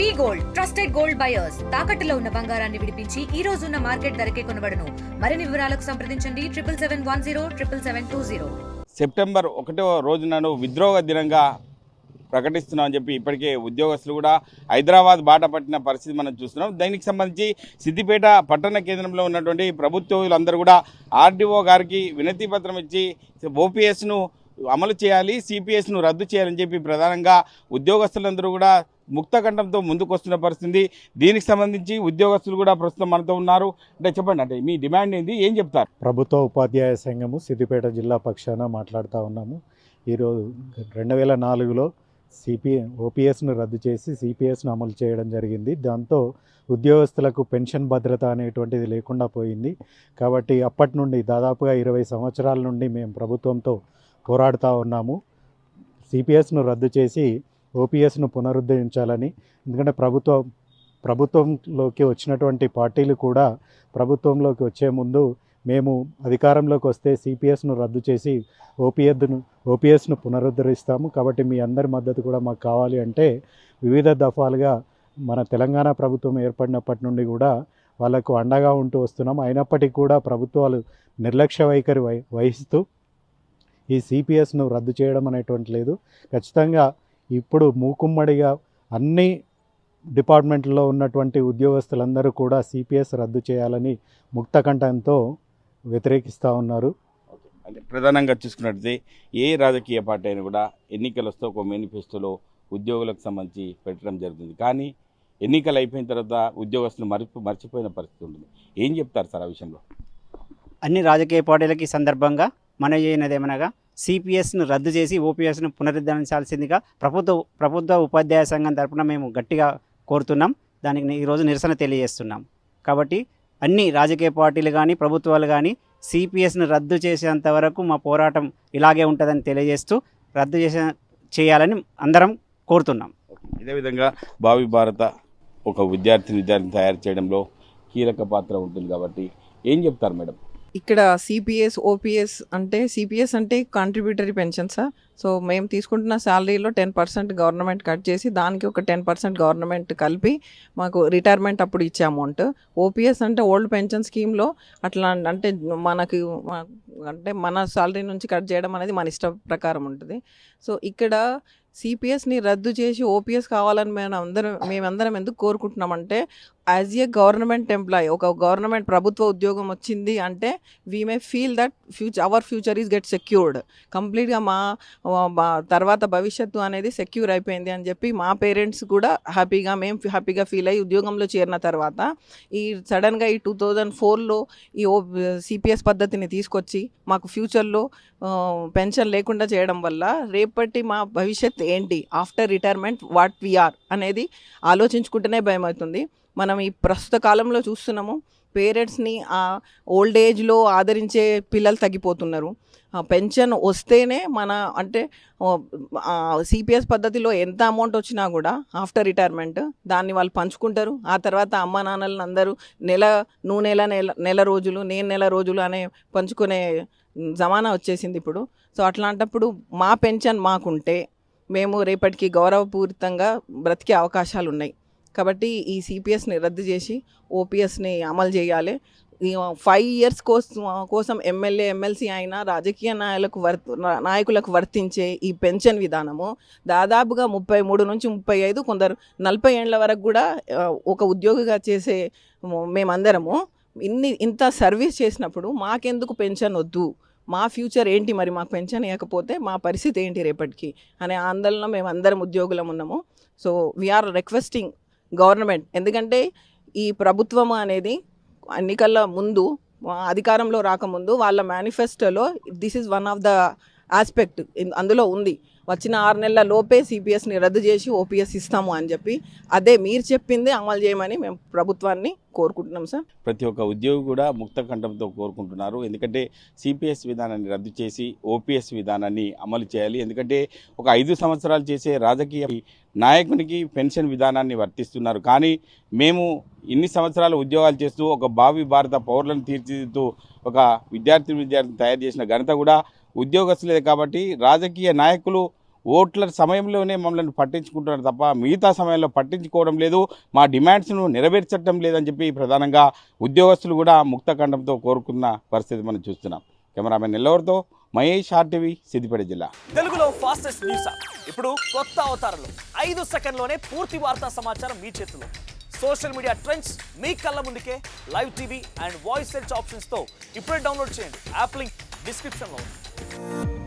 V gold trusted gold buyers. తాకట్టులో ఉన్న బంగారాన్ని విడిపించి ఈ రోజు ఉన్న మార్కెట్ ధరకే కొనబడను. మరిన్ని వివరాలకు సంప్రదించండి. Triple seven one zero triple seven two zero. September ఒకటో రోజునను విద్రోహ దినంగా ప్రకటిస్తున్నామని చెప్పి ఇప్పటికే ఉద్యోగస్తులు కూడా హైదరాబాద్ బాట పట్టిన పరిస్థితి మనం చూస్తున్నాం. దీనికి సంబంధించి సిద్దిపేట పట్టణ కేంద్రంలో ఉన్నటువంటి ప్రభుత్వులందరూ కూడా ఆర్డీఓ గారికి వినతి పత్రం ఇచ్చి ఓపీఎస్ను అమలు చేయాలి సిపిఎస్ను రద్దు చేయాలని చెప్పి ప్రధానంగా ఉద్యోగస్తులందరూ కూడా ముక్తకంఠంతో ముందుకు వస్తున్న పరిస్థితి. దీనికి సంబంధించి ఉద్యోగస్తులు కూడా ప్రస్తుతం మనతో ఉన్నారు. అంటే చెప్పండి అంటే మీ డిమాండ్ ఏంది? ఏం చెప్తారు? ప్రభుత్వ ఉపాధ్యాయ సంఘము సిద్దిపేట జిల్లా పక్షాన మాట్లాడుతూ ఉన్నాము. ఈరోజు రెండు వేల నాలుగులో సిపి ఓపీఎస్ను రద్దు చేసి సిపిఎస్ను అమలు చేయడం జరిగింది. దాంతో ఉద్యోగస్తులకు పెన్షన్ భద్రత అనేటువంటిది లేకుండా పోయింది. కాబట్టి అప్పటి నుండి దాదాపుగా ఇరవై సంవత్సరాల నుండి మేము ప్రభుత్వంతో పోరాడుతూ ఉన్నాము. సిపిఎస్ను రద్దు చేసి ఓపీఎస్ను పునరుద్ధరించాలని. ఎందుకంటే ప్రభుత్వ ప్రభుత్వంలోకి వచ్చినటువంటి పార్టీలు కూడా ప్రభుత్వంలోకి వచ్చే ముందు మేము అధికారంలోకి వస్తే సిపిఎస్ను రద్దు చేసి ఓపీఎస్ను ఓపీఎస్ను పునరుద్ధరిస్తాము. కాబట్టి మీ అందరి మద్దతు కూడా మాకు కావాలి అంటే వివిధ దఫాలుగా మన తెలంగాణ ప్రభుత్వం ఏర్పడినప్పటి నుండి కూడా వాళ్ళకు అండగా ఉంటూ వస్తున్నాం. అయినప్పటికీ కూడా ప్రభుత్వాలు నిర్లక్ష్య వైఖరి వహి వహిస్తూ ఈ సిపిఎస్ను రద్దు చేయడం అనేటువంటి లేదు. ఖచ్చితంగా ఇప్పుడు మూకుమ్మడిగా అన్ని డిపార్ట్మెంట్లో ఉన్నటువంటి ఉద్యోగస్తులందరూ కూడా సిపిఎస్ రద్దు చేయాలని ముక్తకంఠంతో వ్యతిరేకిస్తూ ఉన్నారు. అంటే ప్రధానంగా చూసుకున్నట్లయితే ఏ రాజకీయ పార్టీ అయినా కూడా ఎన్నికలు వస్తే ఒక మేనిఫెస్టోలో ఉద్యోగులకు సంబంధించి పెట్టడం జరుగుతుంది. కానీ ఎన్నికలు అయిపోయిన తర్వాత ఉద్యోగస్తులు మరిపి మర్చిపోయిన పరిస్థితి ఉంటుంది. ఏం చెప్తారు సార్ ఆ విషయంలో? అన్ని రాజకీయ పార్టీలకి సందర్భంగా మన చేయనదేమనగా సిపిఎస్ను రద్దు చేసి ఓపీఎస్ను పునరుద్ధరించాల్సిందిగా ప్రభుత్వ ప్రభుత్వ ఉపాధ్యాయ సంఘం తరపున మేము గట్టిగా కోరుతున్నాం. దానికి ఈరోజు నిరసన తెలియజేస్తున్నాం. కాబట్టి అన్ని రాజకీయ పార్టీలు కానీ ప్రభుత్వాలు కానీ సిపిఎస్ను రద్దు చేసేంత వరకు మా పోరాటం ఇలాగే ఉంటుందని తెలియజేస్తూ రద్దు చేసే చేయాలని అందరం కోరుతున్నాం. ఇదే విధంగా భావి భారత ఒక విద్యార్థిని విద్యార్థిని తయారు చేయడంలో కీలక పాత్ర ఉంటుంది కాబట్టి ఏం చెప్తారు మేడం? ఇక్కడ సిపిఎస్ ఓపీఎస్ అంటే సిపిఎస్ అంటే కాంట్రిబ్యూటరీ పెన్షన్ సార్ సో మేము తీసుకుంటున్న శాలరీలో టెన్ పర్సెంట్ గవర్నమెంట్ కట్ చేసి దానికి ఒక టెన్ పర్సెంట్ గవర్నమెంట్ కలిపి మాకు రిటైర్మెంట్ అప్పుడు ఇచ్చే అమౌంట్. ఓపీఎస్ అంటే ఓల్డ్ పెన్షన్ స్కీమ్లో అట్లా అంటే మనకి అంటే మన శాలరీ నుంచి కట్ చేయడం అనేది మన ఇష్ట ప్రకారం ఉంటుంది. సో ఇక్కడ సిపిఎస్ని రద్దు చేసి ఓపీఎస్ కావాలని మేము అందరం మేమందరం ఎందుకు కోరుకుంటున్నామంటే యాజ్ ఏ గవర్నమెంట్ ఎంప్లాయ్ ఒక గవర్నమెంట్ ప్రభుత్వ ఉద్యోగం వచ్చింది అంటే we may feel that future our future is get secured కంప్లీట్గా మా తర్వాత భవిష్యత్తు అనేది సెక్యూర్ అయిపోయింది అని చెప్పి మా పేరెంట్స్ కూడా హ్యాపీగా మేము హ్యాపీగా ఫీల్ అయ్యి ఉద్యోగంలో చేరిన తర్వాత ఈ సడన్గా ఈ టూ థౌజండ్ ఫోర్లో ఈ ఓ సిపిఎస్ పద్ధతిని తీసుకొచ్చి మాకు ఫ్యూచర్లో పెన్షన్ లేకుండా చేయడం వల్ల రేపటి మా భవిష్యత్ ఏంటి? ఆఫ్టర్ రిటైర్మెంట్ వాట్ వీఆర్ అనేది ఆలోచించుకుంటేనే భయం అవుతుంది మనం ఈ ప్రస్తుత కాలంలో చూస్తున్నాము. పేరెంట్స్ని ఆ ఓల్డ్ ఏజ్లో ఆదరించే పిల్లలు తగ్గిపోతున్నారు. ఆ పెన్షన్ వస్తేనే మన అంటే సిపిఎస్ పద్ధతిలో ఎంత అమౌంట్ వచ్చినా కూడా ఆఫ్టర్ రిటైర్మెంట్ దాన్ని వాళ్ళు పంచుకుంటారు. ఆ తర్వాత అమ్మ నాన్నలను అందరూ నెల నువ్వు నెల నెల నెల రోజులు నేను నెల రోజులు అనే పంచుకునే జమానా వచ్చేసింది ఇప్పుడు. సో అట్లాంటప్పుడు మా పెన్షన్ మాకుంటే మేము రేపటికి గౌరవపూరితంగా బ్రతికే అవకాశాలు ఉన్నాయి కాబట్టి ఈ సిపిఎస్ని రద్దు చేసి ఓపీఎస్ని అమలు చేయాలి. ఈ ఫైవ్ ఇయర్స్ కోసం కోసం ఎమ్మెల్యే ఎమ్మెల్సీ అయిన రాజకీయ నాయకులకు వర్త నాయకులకు వర్తించే ఈ పెన్షన్ విధానము దాదాపుగా ముప్పై మూడు నుంచి ముప్పై ఐదు కొందరు నలభై ఏళ్ళ వరకు కూడా ఒక ఉద్యోగిగా చేసే మేమందరము ఇన్ని ఇంత సర్వీస్ చేసినప్పుడు మాకెందుకు పెన్షన్ వద్దు? మా ఫ్యూచర్ ఏంటి మరి? మాకు పెన్షన్ ఇవ్వకపోతే మా పరిస్థితి ఏంటి రేపటికి? అనే ఆందోళన మేము అందరం ఉద్యోగులం ఉన్నాము. So we are requesting government. ఎందుకంటే ఈ ప్రభుత్వం అనేది ఎన్నికల ముందు అధికారంలో రాకముందు వాళ్ళ మేనిఫెస్టోలో this is one of the aspect అందులో ఉంది. వచ్చిన ఆరు నెలల లోపే సిపిఎస్ని రద్దు చేసి ఓపీఎస్ ఇస్తాము అని చెప్పి అదే మీరు చెప్పిందే అమలు చేయమని మేము ప్రభుత్వాన్ని కోరుకుంటున్నాం సార్. ప్రతి ఒక్క ఉద్యోగి కూడా ముక్త కంఠంతో కోరుకుంటున్నారు. ఎందుకంటే సిపిఎస్ విధానాన్ని రద్దు చేసి ఓపీఎస్ విధానాన్ని అమలు చేయాలి. ఎందుకంటే ఒక ఐదు సంవత్సరాలు చేసే రాజకీయ నాయకునికి పెన్షన్ విధానాన్ని వర్తిస్తున్నారు. కానీ మేము ఇన్ని సంవత్సరాలు ఉద్యోగాలు చేస్తూ ఒక భావి భారత పౌరులను తీర్చిదిద్దుతూ ఒక విద్యార్థి విద్యార్థిని తయారు చేసిన ఘనత కూడా ఉద్యోగస్తులే కాబట్టి రాజకీయ నాయకులు ఓట్ల సమయంలోనే మమ్మల్ని పట్టించుకుంటున్నారు తప్ప మిగతా సమయంలో పట్టించుకోవడం లేదు. మా డిమాండ్స్ను నెరవేర్చడం లేదని చెప్పి ప్రధానంగా ఉద్యోగస్తులు కూడా ముక్తఖండంతో కోరుకున్న పరిస్థితి మనం చూస్తున్నాం. కెమెరామెన్ ఎల్లవరితో మహేష్ ఆర్టీవీ సిద్దిపేట జిల్లా. తెలుగులో ఫాస్టెస్ట్ న్యూస్ ఇప్పుడు కొత్త అవతారంలో. ఐదు సెకండ్లోనే పూర్తి వార్తా సమాచారం మీ చేతిలో. సోషల్ మీడియా ట్రెండ్స్ మీ కళ్ళ ముందుకే. Live TV and voice search ఆప్షన్స్తో ఇప్పుడే డౌన్లోడ్ చేయండి. యాప్ లింక్ డిస్క్రిప్షన్లో ఉంది. Thank you.